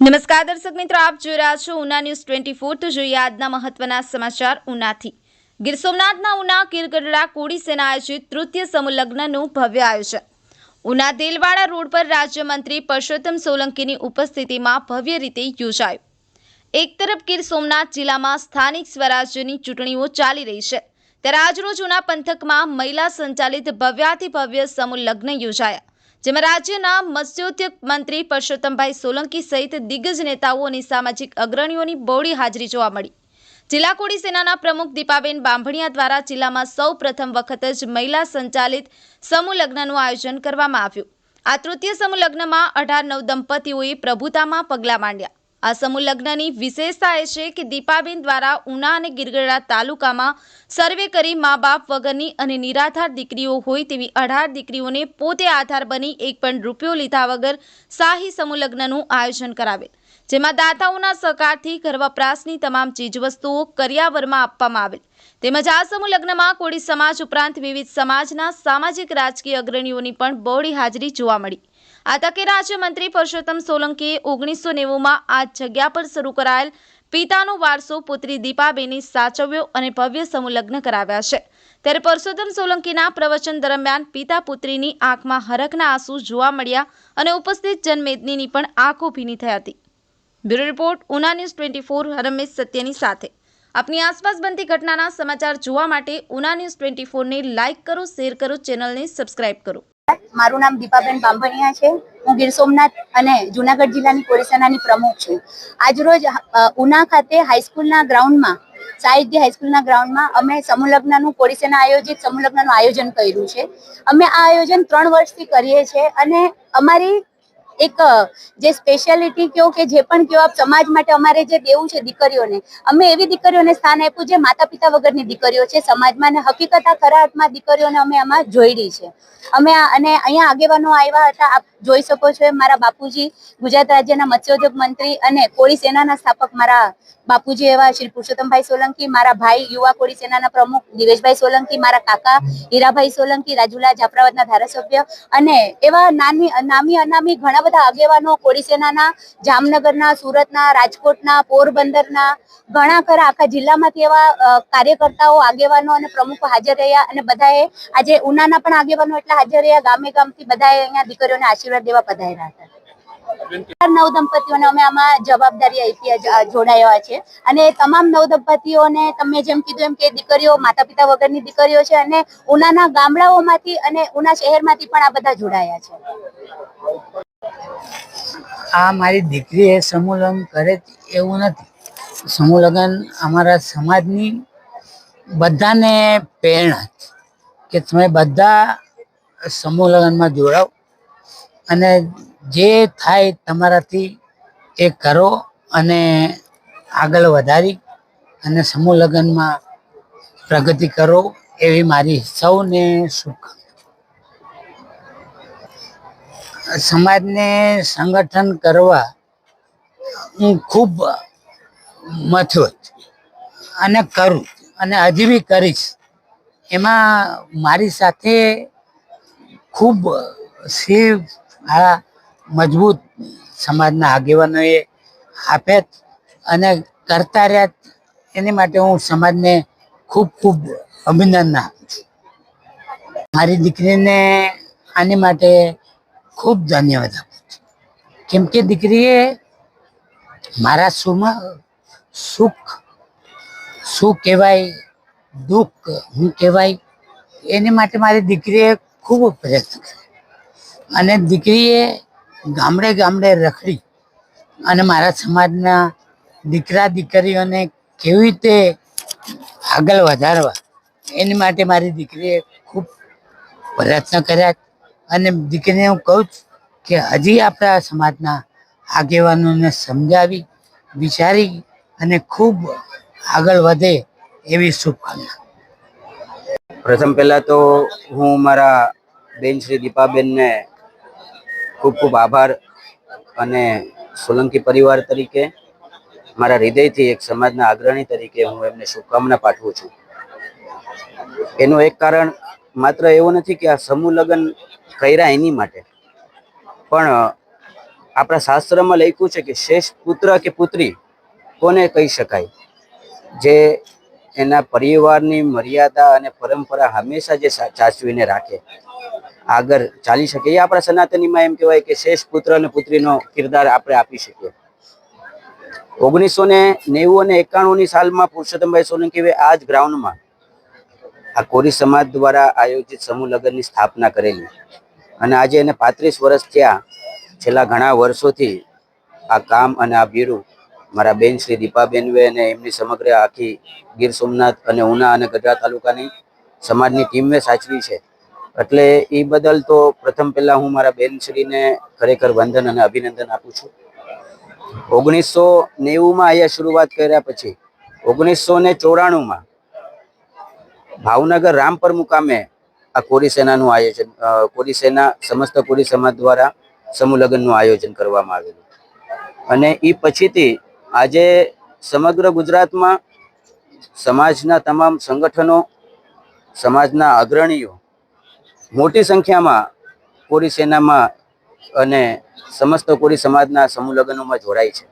નમસ્કાર દર્શક મિત્રો, આપ જોઈ રહ્યા છો ઉના ન્યૂઝ ટ્વેન્ટી ફોર. તો જોઈએ આજના મહત્વના સમાચાર ઉનાથી. ગીર સોમનાથના ઉના કિરગઢડા કોડી સેના આયોજિત તૃતીય સમૂહલગ્નનું ભવ્ય આયોજન. ઉના દેલવાડા રોડ પર રાજ્યમંત્રી પરસોત્તમ સોલંકીની ઉપસ્થિતિમાં ભવ્ય રીતે યોજાયું. એક તરફ ગીર સોમનાથ જિલ્લામાં સ્થાનિક સ્વરાજ્યની ચૂંટણીઓ ચાલી રહી છે. ત્યારે આજરોજ ઉના પંથકમાં મહિલા સંચાલિત ભવ્યાથી ભવ્ય સમૂહ લગ્ન યોજાયા. જેમાં રાજ્યના મત્સ્યોદ્યોગ મંત્રી પરસોત્તમભાઈ સોલંકી સહિત દિગ્ગજ નેતાઓ અને સામાજિક અગ્રણીઓની બહોળી હાજરી જોવા મળી. જિલ્લા કોળી સેનાના પ્રમુખ દીપાબેન બાંભણિયા દ્વારા જિલ્લામાં સૌ પ્રથમ વખત જ મહિલા સંચાલિત સમૂહ લગ્નનું આયોજન કરવામાં આવ્યું. આ તૃતીય સમૂહ લગ્નમાં અઢાર નવ દંપતીઓએ પ્રભુતામાં પગલાં માંડ્યા. આ સમૂહ લગ્નની વિશેષતા એ છે કે દીપાબેન દ્વારા ઉના અને ગીરગઢડા તાલુકામાં સર્વે કરી મા બાપ વગરની અને નિરાધાર દીકરીઓ હોય તેવી અઢાર દીકરીઓને પોતે આધાર બની એક પણ રૂપિયો લીધા વગર શાહી સમૂહ લગ્નનું આયોજન કરાવેલ, જેમાં દાતાઓના સહકારથી ઘર વપરાશની તમામ ચીજવસ્તુઓ કરિયાવરમાં આપવામાં આવેલ. તેમજ આ સમૂહ લગ્નમાં કોળી સમાજ ઉપરાંત વિવિધ સમાજના સામાજિક રાજકીય અગ્રણીઓની પણ બહોળી હાજરી જોવા મળી. આ તકે રાજ્યમંત્રી પરસોત્તમ સોલંકીએ ઓગણીસો નેવુંમાં આ જગ્યા પર શરૂ કરાયેલ પિતાનો વારસો, પુત્રી દીપાબેની સાચવ્યો અને ભવ્ય સમૂહલગ્ન કરાવ્યા છે. ત્યારે પરસોત્તમ સોલંકીના પ્રવચન દરમિયાન પિતા પુત્રીની આંખમાં હરખના આંસુ જોવા મળ્યા અને ઉપસ્થિત જનમેદનીની પણ આંખો ભીની થઈ હતી. Bureau report, Una news twenty four Ramesh સત્યની સાથે. આપની આસપાસ બનતી ઘટનાના સમાચાર જોવા માટે ઉના ન્યૂઝ ટ્વેન્ટી ફોરને લાઇક કરો, શેર કરો, ચેનલને સબસ્ક્રાઇબ કરો. મારું નામ દીપાબેન બાંભણિયા છે. હું ગીર સોમનાથ અને જુનાગઢ જિલ્લાની કોરેસેનાની પ્રમુખ છું. આજરોજ ઉના ખાતે હાઈસ્કૂલના ગ્રાઉન્ડમાં સાહિત્ય હાઈસ્કૂલના ગ્રાઉન્ડમાં અમે સમુલગ્નનું લગ્નનું કોરેસેના આયોજિત સમુલગ્નનું આયોજન કર્યું છે. અમે આ આયોજન ત્રણ વર્ષથી કરીએ છીએ અને અમારી એક જે સ્પેશિયાલિટી કહો કે જે પણ કહો આપ સમાજ માટે અમારે જે દેવું છે દીકરીઓને, અમે એવી દીકરીઓને સ્થાન આપ્યું જે માતા પિતા વગરની દીકરીઓ છે સમાજમાં અને હકીકત આ ખરા અર્થમાં દીકરીઓને અમે આમાં જોઈડી છે. અમે અને અહીંયા આગેવાનો આવ્યા હતા, આપ જોઈ શકો છો મારા બાપુજી, ગુજરાત રાજ્યના મત્સ્યોદ્યોગ મંત્રી અને કોળી સેનાના સ્થાપક મારા બાપુજી એવા શ્રી પુરુષોત્તમભાઈ સોલંકી, મારા ભાઈ યુવા કોળી સેનાના પ્રમુખ દિવેશભાઈ સોલંકી, મારા કાકા હીરાભાઈ સોલંકી, રાજુલા જાફરાબાદના ધારાસભ્ય અને એવા નાની, નામી અનામી ઘણા બધા આગેવાનો કોળી સેનાના જામનગરના, સુરતના, રાજકોટના, પોરબંદરના, ઘણા ખરા આખા જિલ્લામાંથી એવા કાર્યકર્તાઓ, આગેવાનો અને પ્રમુખો હાજર રહ્યા અને બધાએ આજે ઉનાના પણ આગેવાનો એટલા હાજર રહ્યા. ગામે ગામથી બધાએ અહીંયા દીકરીઓને આશીર્વાદ દેવા પધાર્યા હતા. નવ દંપતીઓને અમે આમાં જવાબદારી આપી જોડાયા છે. અને તમામ નવ દંપતીઓને તમે જેમ કીધું એમ કે દીકરીઓ માતા પિતા વગરની દીકરીઓ છે અને ઉનાના ગામડાઓમાંથી અને ઉના શહેરમાંથી પણ આ બધા જોડાયા છે. આ મારી દીકરી એ સમૂહ લગ્ન કરે એવું નથી. સમૂહ અમારા સમાજની બધાને પ્રેરણા કે તમે બધા સમૂહ લગ્નમાં અને જે થાય તમારાથી એ કરો અને આગળ વધારી અને સમૂહ લગ્નમાં પ્રગતિ કરો એવી મારી સૌને શુભકામના. સમાજને સંગઠન કરવા હું ખૂબ મથ્યો અને કરું અને હજી બી કરીશ. એમાં મારી સાથે ખૂબ શિવ આ મજબૂત સમાજના આગેવાનોએ આપ્યા અને કરતા રહ્યા એની માટે હું સમાજને ખૂબ ખૂબ અભિનંદન આપું છું. મારી દીકરીને આની માટે ખૂબ ધન્યવાદ આપું છું કેમ કે દીકરીએ મારા સુમાં સુખ, શું કહેવાય, દુઃખ હું કહેવાય, એની માટે મારી દીકરીએ ખૂબ પ્રયત્ન કર્યો. અને દીકરીએ ગામડે ગામડે રખડી અને મારા સમાજના દીકરા દીકરીઓને કેવી રીતે આગળ વધારવા, એની માટે મારી દીકરીએ ખૂબ પ્રયત્ન કર્યા. અને દીકરીને હું કહું છું કે હજી આપણા સમાજના આગેવાનોને સમજાવી, વિચારી અને ખૂબ આગળ વધે એવી શુભકામના. પ્રથમ પહેલાં તો હું મારા બેન શ્રી દીપાબેનને ખૂબ ખૂબ આભાર અને સોલંકી પરિવાર તરીકે, મારા હૃદયથી એક સમાજના અગ્રણી તરીકે હું એમને શુભકામના પાઠવું છું. એનું એક કારણ માત્ર એવું નથી કે આ સમૂહ લગ્ન કર્યા એની માટે. પણ આપણા શાસ્ત્રમાં લખ્યું છે કે શ્રેષ્ઠ પુત્ર કે પુત્રી કોને કહી શકાય? જે એના પરિવારની મર્યાદા અને પરંપરા હંમેશા જે સાચવીને રાખે. આગળ ચાલી શકે. એ આપણા સનાતનીમાં એમ કહેવાય કે શ્રેષ્ઠ પુત્ર અને પુત્રીનો કિરદાર આપણે આપી શકીએ. ઓગણીસો ને નેવું અને એકાણુંની સાલમાં પુરુષોત્તમભાઈ સોલંકીએ આ જ ગ્રાઉન્ડમાં આ કોરી સમાજ દ્વારા આયોજિત સમૂહ લગ્નની સ્થાપના કરેલી. અને આજે એને પાંત્રીસ વર્ષ થયા. છેલ્લા ઘણા વર્ષોથી આ કામ અને આ બીરું મારા બેન શ્રી દીપાબેનવે અને એમની સમગ્ર આખી ગીર સોમનાથ અને ઉના અને ગઢડા તાલુકાની સમાજની ટીમે સાચવી છે. એટલે એ બદલ તો પ્રથમ પહેલાં હું મારા બેનશ્રીને ખરેખર વંદન અને અભિનંદન આપું છું. ઓગણીસો નેવુંમાં અહીંયા શરૂઆત કર્યા પછી, ઓગણીસો ને ચોરાણુંમાં ભાવનગર રામપર મુકામે આ કોરી સેનાનું આયોજન કોરી સેના, સમસ્ત કોરી સમાજ દ્વારા સમૂહ લગ્નનું આયોજન કરવામાં આવેલું. અને એ પછીથી આજે સમગ્ર ગુજરાતમાં સમાજના તમામ સંગઠનો, સમાજના અગ્રણીઓ મોટી સંખ્યામાં કોરી સેનામાં અને સમસ્ત કોરી સમાજના સમૂહ લગ્નોમાં જોડાય છે.